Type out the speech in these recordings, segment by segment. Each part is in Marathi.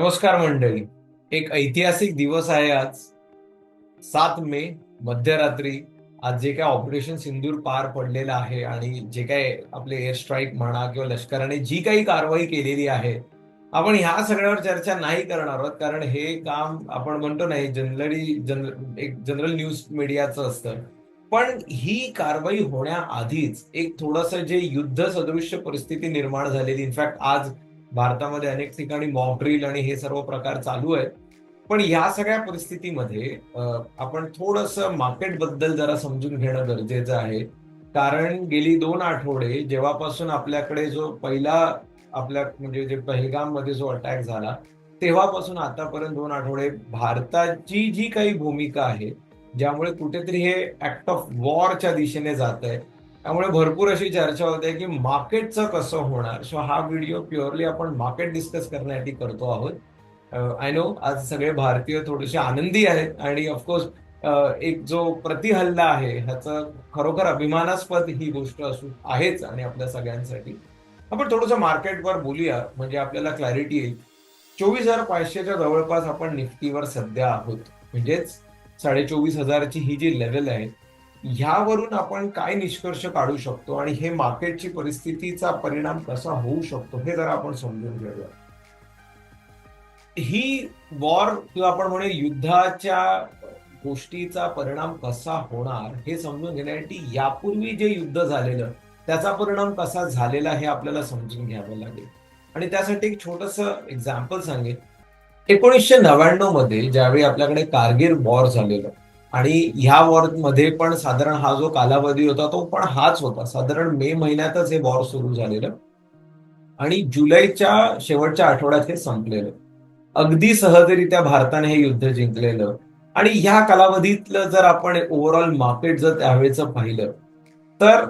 नमस्कार मंडळी. एक ऐतिहासिक दिवस आहे आज. सात मे मध्यरात्री. आज जे काय ऑपरेशन सिंदूर पार पडलेलं आहे आणि जे काय आपले एअर स्ट्राईक म्हणा किंवा लष्कराने जी काही कारवाई केलेली आहे आपण ह्या सगळ्यावर चर्चा नाही करणार आहोत. कारण हे काम आपण म्हणतो नाही जनरली जनरल एक जनरल न्यूज मीडियाचं असतं. पण ही कारवाई होण्याआधीच एक थोडस जे युद्ध सदृश्य परिस्थिती निर्माण झालेली इनफॅक्ट आज भारतामध्ये अनेक ठिकाणी मॉक ड्रिल आणि हे सर्व प्रकार चालू आहेत. पण या सगळ्या परिस्थितीमध्ये आपण थोडस मार्केटबद्दल जरा समजून घेणं गरजेचं आहे. कारण गेली दोन आठवडे जेव्हापासून आपल्याकडे जो पहिला आपल्या म्हणजे जे पहलगाममध्ये जो अटॅक झाला तेव्हापासून आतापर्यंत दोन आठवडे भारताची जी काही भूमिका आहे ज्यामुळे कुठेतरी हे ऍक्ट ऑफ वॉरच्या दिशेने जात आहे त्यामुळे भरपूर अशी चर्चा होते की मार्केटचं कसं होणार? सो हा व्हिडिओ प्युअरली आपण मार्केट डिस्कस करण्यासाठी करतो आहोत. Uh, आय नो आज सगळे भारतीय थोडेसे आनंदी आहेत आणि ऑफकोर्स uh, एक जो प्रतिहल्ला आहे ह्याचं खरोखर अभिमानास्पद ही गोष्ट असू आहेच आणि आपल्या सगळ्यांसाठी. आपण थोडंसं मार्केटवर बोलूया म्हणजे आपल्याला क्लॅरिटी येईल. चोवीस हजार पाचशेच्या जवळपास आपण निफ्टीवर सध्या आहोत. म्हणजेच साडे चोवीस हजारची ही जी लेवल आहे ह्यावरून आपण काय निष्कर्ष काढू शकतो आणि हे मार्केटची परिस्थितीचा परिणाम कसा होऊ शकतो हे जरा आपण समजून घेऊया. ही वॉर किंवा आपण म्हणू युद्धाच्या गोष्टीचा परिणाम कसा होणार हे समजून घेण्यासाठी यापूर्वी जे युद्ध झालेलं त्याचा परिणाम कसा झालेला हे आपल्याला समजून घ्यावं लागेल. आणि त्यासाठी एक छोटस एक्झाम्पल सांगेन. एकोणीसशे नव्याण्णवमध्ये ज्यावेळी आपल्याकडे कारगिल वॉर झालेलं आणि ह्या वॉरमध्ये पण साधारण हा जो कालावधी होता तो पण हाच होता. साधारण मे महिन्यातच हे वॉर सुरू झालेलं. आणि जुलैच्या शेवटच्या आठवड्यात हे संपलेलं. अगदी सहजरित्या भारताने हे युद्ध जिंकलेलं. आणि ह्या कालावधीतलं जर आपण ओव्हरऑल मार्केट जर त्यावेळेचं पाहिलं तर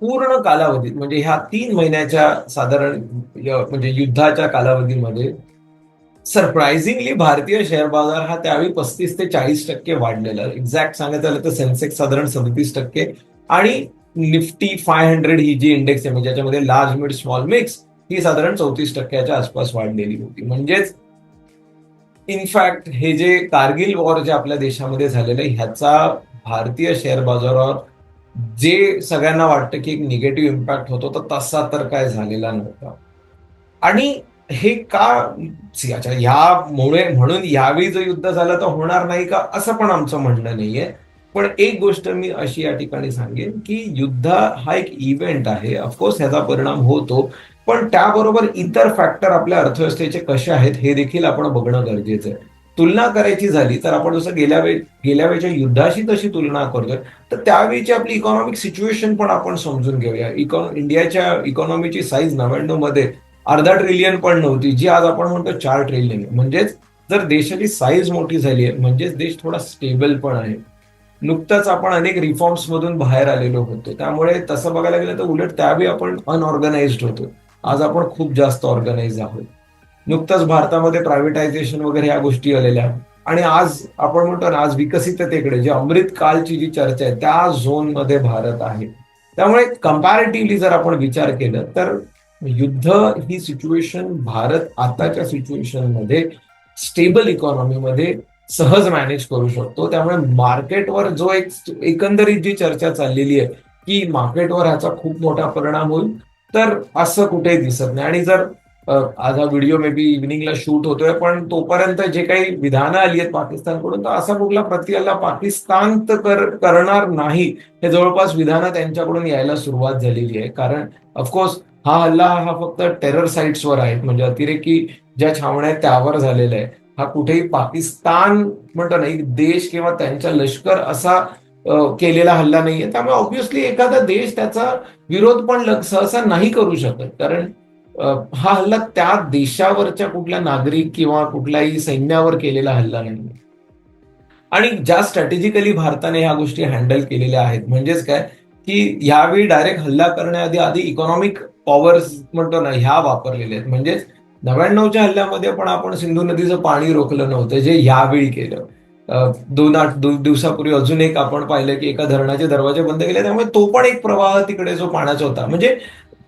पूर्ण कालावधीत म्हणजे ह्या तीन महिन्याच्या साधारण म्हणजे युद्धाच्या कालावधीमध्ये सरप्राइझिंगली भारतीय शेअर बाजार हा त्यावेळी पस्तीस ते चाळीस टक्के वाढलेला. एक्झॅक्ट सांगायचं झालं तर सेन्सेक्स साधारण सदतीस टक्के. आणि निफ्टी फाय हंड्रेड ही जी इंडेक्स आहे म्हणजे ज्याच्यामध्ये लार्ज मिड स्मॉल मिक्स ही साधारण चौतीस टक्क्याच्या आसपास वाढलेली होती. म्हणजेच इनफॅक्ट हे जे कारगिल वॉर जे आपल्या देशामध्ये झालेलं आहे ह्याचा भारतीय शेअर बाजारावर जे सगळ्यांना वाटतं की एक निगेटिव्ह इम्पॅक्ट होतो तर तसा तर काय झालेला नव्हता. आणि हे का? याच्या ह्यामुळे म्हणून यावेळी जर युद्ध झालं तर होणार नाही का? असं पण आमचं म्हणणं नाहीये. पण एक गोष्ट मी अशी या ठिकाणी सांगेन की युद्ध हा एक इव्हेंट आहे. ऑफकोर्स ह्याचा परिणाम होतो. पण त्याबरोबर इतर फॅक्टर आपल्या अर्थव्यवस्थेचे कसे आहेत हे देखील आपण बघणं गरजेचं आहे. तुलना करायची झाली तर आपण जसं गेल्या वेळ गेल्या वेळच्या युद्धाशी तशी तुलना करतोय. तर त्यावेळीची आपली इकॉनॉमिक सिच्युएशन पण आपण समजून घेऊया. इकॉ इंडियाच्या इकॉनॉमीची साईज नव्याण्णवमध्ये अर्धा ट्रिलियन पण नव्हती जी आज आपण म्हणतो चार ट्रिलियन म्हणजेच जर देशाची साईज मोठी झाली आहे म्हणजेच देश थोडा स्टेबल पण आहे नुकतंच आपण अनेक रिफॉर्म्स मधून बाहेर आलेलो होतो. त्यामुळे तसं बघायला गेलं तर उलट त्यावेळी आपण अनऑर्गनाइज्ड होतो. आज आपण खूप जास्त ऑर्गनाइज आहोत. नुकतंच भारतामध्ये प्रायव्हेटायझेशन वगैरे या गोष्टी आलेल्या. आणि आज आपण म्हणतो ना आज विकसिततेकडे जे अमृत कालची जी चर्चा आहे त्या झोनमध्ये भारत आहे. त्यामुळे कम्पॅरेटिव्हली जर आपण विचार केला तर युद्ध ही सिच्युएशन भारत आताच्या सिच्युएशनमध्ये स्टेबल इकॉनॉमीमध्ये सहज मॅनेज करू शकतो. त्यामुळे मार्केटवर जो एक एकंदरीत जी चर्चा चाललेली आहे की मार्केटवर ह्याचा खूप मोठा परिणाम होईल तर असं कुठेही दिसत नाही. आणि जर आज हा व्हिडिओ मे बी इव्हिनिंगला शूट होतोय पण तोपर्यंत जे काही विधानं आली आहेत पाकिस्तानकडून तर असा कुठला प्रतिहल्ला पाकिस्तान तर कर, करणार नाही. हे जवळपास विधानं त्यांच्याकडून यायला सुरुवात झालेली आहे. कारण ऑफकोर्स हा हल्ला हा फक्त टेरर साईट्सवर आहे. म्हणजे अतिरेकी ज्या छावण्या आहेत त्यावर झालेला आहे. हा कुठेही पाकिस्तान म्हणतो ना एक देश किंवा त्यांच्या लष्कर असा केलेला हल्ला नाहीये. त्यामुळे ऑब्व्हियसली एखादा देश त्याचा विरोध पण सहसा नाही करू शकत. कारण हा हल्ला त्या देशावरच्या कुठल्या नागरिक किंवा कुठल्याही सैन्यावर केलेला हल्ला नाही आणि ज्या स्ट्रॅटेजिकली भारताने ह्या गोष्टी हँडल केलेल्या आहेत म्हणजेच काय? की यावेळी डायरेक्ट हल्ला करण्याआधी आधी इकॉनॉमिक पॉवर्स म्हणतो ना ह्या वापरलेल्या आहेत. म्हणजेच नव्याण्णवच्या हल्ल्यामध्ये पण आपण सिंधू नदीचं पाणी रोखलं नव्हतं जे यावेळी केलं. दोन आठ दिवसापूर्वी अजून एक आपण पाहिलं की एका धरणाचे दरवाजे बंद केले त्यामुळे तो पण एक प्रवाह तिकडे जो पाण्याचा होता. म्हणजे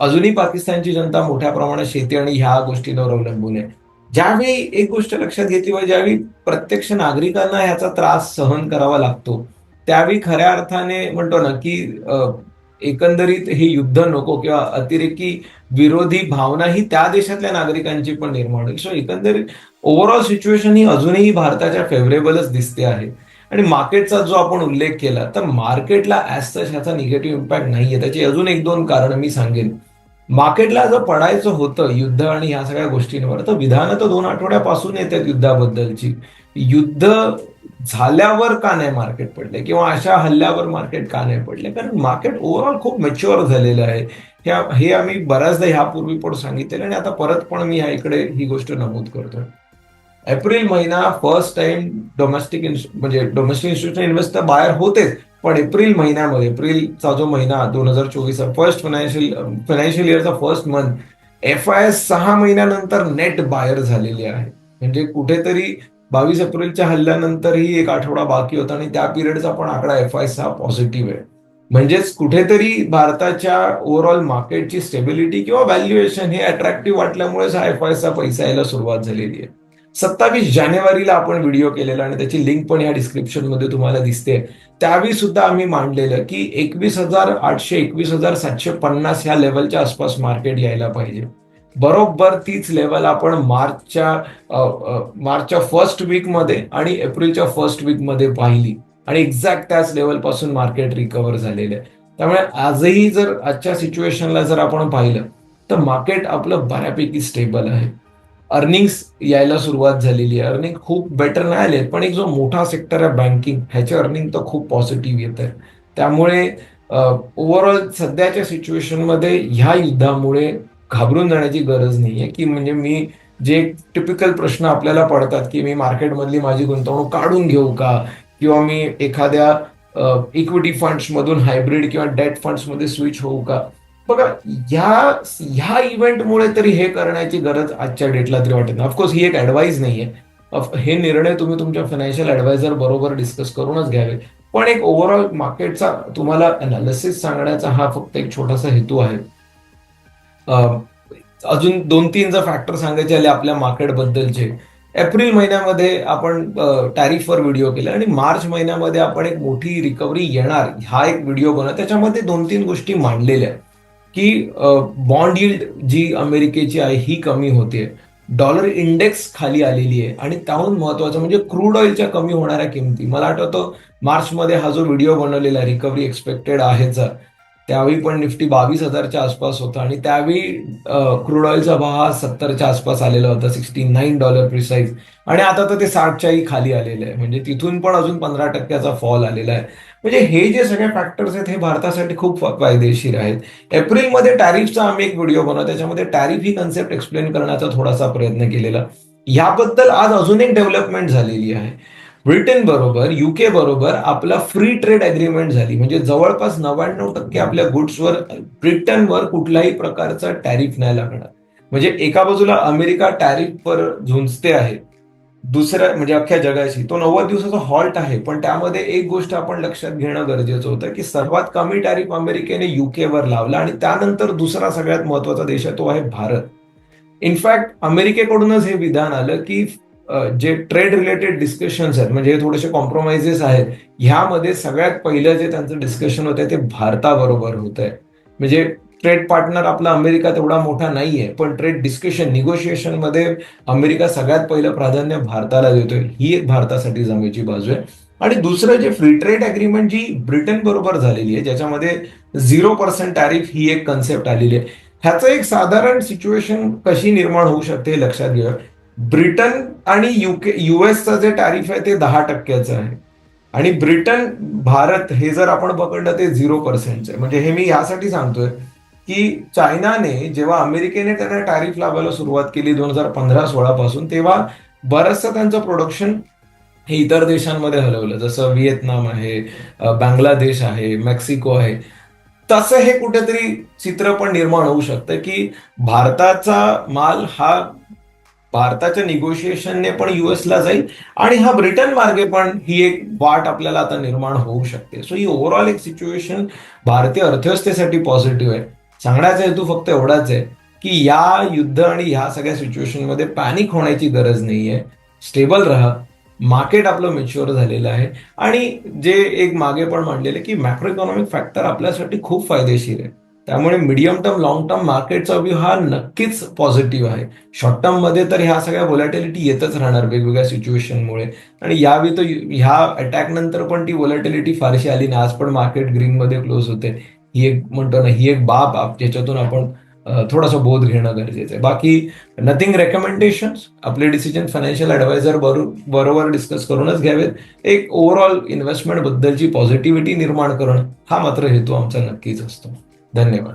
अजूनही पाकिस्तानची जनता मोठ्या प्रमाणात शेती आणि ह्या गोष्टींवर अवलंबून आहे. ज्यावेळी एक गोष्ट लक्षात घेतली पाहिजे ज्यावेळी प्रत्यक्ष नागरिकांना ह्याचा त्रास सहन करावा लागतो त्यावेळी खऱ्या अर्थाने म्हणतो ना की एकंदरीत हे युद्ध नको किंवा अतिरेकी विरोधी भावना ही त्या देशातल्या नागरिकांची पण निर्माण होईल. सो एकंदरीत ओव्हरऑल सिच्युएशन ही अजूनही भारताच्या फेवरेबलच दिसते आहे. आणि मार्केटचा जो आपण उल्लेख केला तर मार्केटला ॲज सच ह्याचा निगेटिव्ह इम्पॅक्ट नाहीये. त्याची अजून एक दोन कारण मी सांगेन. मार्केटला जर पडायचं होतं युद्ध आणि ह्या सगळ्या गोष्टींवर तर विधानं तर दोन आठवड्यापासून येतात युद्धाबद्दलची. युद्ध झाल्यावर का नाही मार्केट पडले? किंवा अशा हल्ल्यावर मार्केट का नाही पडले? कारण मार्केट ओव्हरऑल खूप मॅच्युअर झालेलं आहे. ह्या हे आम्ही बऱ्याचदा ह्यापूर्वी पण सांगितलेलं आणि आता परत पण मी ह्या इकडे ही गोष्ट नमूद करतोय. एप्रिल महिना फर्स्ट टाइम डोमेस्टिक म्हणजे डोमेस्टिक इन्स्टिट्यूशन इन्व्हेस्टर बाहेर होतेच पण एप्रिल महिन्यामध्ये एप्रिलचा जो महिना दोन हजार चोवीस first financial financial इयरचा first month F I S सहा महिन्यानंतर नेट बाहेर झालेली आहे. म्हणजे कुठेतरी बावीस एप्रिलच्या हल्ल्यानंतरही एक आठवडा बाकी होता आणि त्या पिरियडचा पण आकडा एफ आय हा पॉझिटिव्ह आहे. म्हणजेच कुठेतरी भारताच्या ओव्हरऑल मार्केटची स्टेबिलिटी किंवा व्हॅल्युएशन हे अट्रॅक्टिव्ह वाटल्यामुळेच हा एफ आय चा पैसा यायला सुरुवात झालेली आहे. सत्तावीस जानेवारीला आपण व्हिडिओ केलेला आणि त्याची लिंक पण या डिस्क्रिप्शनमध्ये तुम्हाला दिसते. त्यावेळी सुद्धा आम्ही मांडलेलं की एकवीस हजार आठशे एकवीस हजार सातशे पन्नास ह्या लेवलच्या आसपास मार्केट यायला पाहिजे. बरोबर तीच लेवल आपण मार्चच्या मार्चच्या फर्स्ट वीकमध्ये आणि एप्रिलच्या फर्स्ट वीकमध्ये पाहिली. आणि एक्झॅक्ट त्याच लेवलपासून मार्केट रिकव्हर झालेलं. आहे त्यामुळे आजही जर आजच्या सिच्युएशनला जर आपण पाहिलं तर मार्केट आपलं बऱ्यापैकी स्टेबल आहे. अर्निंग्स यायला सुरुवात झालेली आहे. अर्निंग खूप बेटर नाही आले पण एक जो मोठा सेक्टर आहे बँकिंग ह्याचे अर्निंग तर खूप पॉझिटिव्ह येत आहे. त्यामुळे ओव्हरऑल सध्याच्या सिच्युएशनमध्ये ह्या युद्धामुळे घाबरून जाण्याची गरज नाहीये की म्हणजे मी जे टिपिकल प्रश्न आपल्याला पडतात की मी मार्केटमधली माझी गुंतवणूक काढून घेऊ का? किंवा मी एखाद्या इक्विटी फंड्समधून हायब्रिड किंवा डेट फंड्समध्ये स्विच होऊ का? बघा ह्या ह्या इव्हेंटमुळे तरी हे करण्याची गरज आजच्या डेटला तरी वाटत नाही. ऑफकोर्स ही एक ऍडवाईस नाहीये. हे निर्णय तुम्ही तुमच्या फायनान्शियल ऍडवायझर बरोबर डिस्कस करूनच घ्यावे. पण एक ओव्हरऑल मार्केटचा तुम्हाला अनालिसिस सांगण्याचा हा फक्त एक छोटासा हेतू आहे. अजून दोन तीन जर फॅक्टर सांगायचे आले आपल्या मार्केट बद्दलचे एप्रिल महिन्यामध्ये आपण टॅरिफवर व्हिडिओ केला आणि मार्च महिन्यामध्ये आपण एक मोठी रिकव्हरी येणार हा एक व्हिडिओ बनव त्याच्यामध्ये दोन तीन गोष्टी मांडलेल्या की बॉन्ड यील्ड जी अमेरिकेची आहे ही कमी होते डॉलर इंडेक्स खाली आलेली आहे. आणि त्याहून महत्वाचं म्हणजे क्रूड ऑइलच्या कमी होणाऱ्या किमती. मला आठवतं मार्चमध्ये हा जो व्हिडिओ बनवलेला रिकव्हरी एक्सपेक्टेड आहे त्यावेळी पण निफ्टी बावीस हजारच्या आसपास होता आणि त्यावेळी क्रूड ऑइलचा भाव हा सत्तरच्या आसपास आलेला होता सिक्स्टी नाईन डॉलर प्रिसाईज आणि आता तर ते साठच्याही खाली आलेलं आहे. म्हणजे तिथून पण अजून पंधरा टक्क्याचा फॉल आलेला आहे. म्हणजे हे जे सगळे फॅक्टर्स आहेत हे भारतासाठी खूप फायदेशीर आहेत. एप्रिलमध्ये टॅरिफचा आम्ही एक व्हिडिओ बनवतो. त्याच्यामध्ये टॅरिफ ही कन्सेप्ट एक्सप्लेन करण्याचा थोडासा प्रयत्न केलेला. याबद्दल आज अजून एक डेव्हलपमेंट झालेली आहे. ब्रिटन बरोबर युके बरोबर आपला फ्री ट्रेड अग्रीमेंट झाली. म्हणजे जवळपास नव्याण्णव टक्के आपल्या गुड्सवर ब्रिटनवर कुठल्याही प्रकारचा टॅरिफ नाही लागणार. म्हणजे एका बाजूला अमेरिका टॅरिफवर झुंजते आहे. दुसऱ्या म्हणजे अख्ख्या जगाशी. तो नव्वद दिवसाचा हॉल्ट आहे. पण त्यामध्ये एक गोष्ट आपण लक्षात घेणं गरजेचं होतं की सर्वात कमी टॅरिफ अमेरिकेने युकेवर लावला आणि त्यानंतर दुसरा सगळ्यात महत्त्वाचा देश आहे तो आहे भारत. इनफॅक्ट अमेरिकेकडूनच हे विधान आलं की जे ट्रेड रिलेटेड डिस्कशन्स आहेत म्हणजे हे थोडेसे कॉम्प्रोमाइजेस आहेत ह्यामध्ये सगळ्यात पहिलं जे त्यांचं डिस्कशन होतं ते भारताबरोबर होत आहे म्हणजे ट्रेड पार्टनर आपला अमेरिका तेवढा मोठा नाहीये पण ट्रेड डिस्कशन निगोशिएशनमध्ये अमेरिका सगळ्यात पहिलं प्राधान्य भारताला देतोय. ही एक भारतासाठी जमेची बाजू आहे. आणि दुसरं जे फ्री ट्रेड अग्रीमेंट जी ब्रिटन बरोबर झालेली आहे ज्याच्यामध्ये झिरो पर्सेंट टॅरिफ ही एक कन्सेप्ट आलेली आहे. ह्याचं एक साधारण सिच्युएशन कशी निर्माण होऊ शकते लक्षात घेऊया. ब्रिटन आणि युके युएसचं जे टॅरिफ आहे ते दहा टक्क्याचं आहे. आणि ब्रिटन भारत हे जर आपण पकडलं ते झिरो पर्सेंटचं आहे. म्हणजे हे मी यासाठी सांगतोय की चायनाने जेव्हा अमेरिकेने त्यांना टॅरिफ लावायला सुरुवात केली दोन हजार पंधरा सोळा पासून तेव्हा बरंचसं त्यांचं प्रोडक्शन हे इतर देशांमध्ये हलवलं. जसं व्हिएतनाम आहे बांगलादेश आहे मेक्सिको आहे. तसं हे कुठेतरी चित्र पण निर्माण होऊ शकतं की भारताचा माल हा भारताच्या निगोशिएशनने पण युएसला जाईल आणि हा ब्रिटन मार्गे पण ही एक वाट आपल्याला आता निर्माण होऊ शकते. सो ही ओव्हरऑल एक सिच्युएशन भारतीय अर्थव्यवस्थेसाठी पॉझिटिव्ह आहे. सांगण्याचा हेतू फक्त एवढाच आहे की या युद्ध आणि ह्या सगळ्या सिच्युएशनमध्ये पॅनिक होण्याची गरज नाहीये. स्टेबल राहा. मार्केट आपलं मेच्युअर झालेलं आहे. आणि जे एक मागे पण मांडलेलं की मॅक्रो इकॉनॉमिक फॅक्टर आपल्यासाठी खूप फायदेशीर आहे. त्यामुळे मिडियम टर्म लॉंग टर्म मार्केटचा व्ह्यू हा नक्कीच पॉझिटिव्ह आहे. शॉर्ट टर्ममध्ये तर ह्या सगळ्या व्हॉलॅटिलिटी येतच राहणार वेगवेगळ्या सिच्युएशनमुळे आणि यावेळी तर ह्या अटॅक नंतर पण ती व्होलॅटिलिटी फारशी आली नाही. आज पण मार्केट ग्रीन मध्ये क्लोज होते. ही एक म्हणतो ना ही एक बाब आप- ज्याच्यातून आपण थोडासा बोध घेणं गरजेचं आहे. बाकी नथिंग रेकमेंडेशन आपले डिसिजन फायनान्शियल ॲडवायझर बरोबर डिस्कस करूनच घ्यावेत. एक ओव्हरऑल इन्व्हेस्टमेंट बद्दलची पॉझिटिव्हिटी निर्माण करणं हा मात्र हेतू आमचा नक्कीच असतो. धन्यवाद.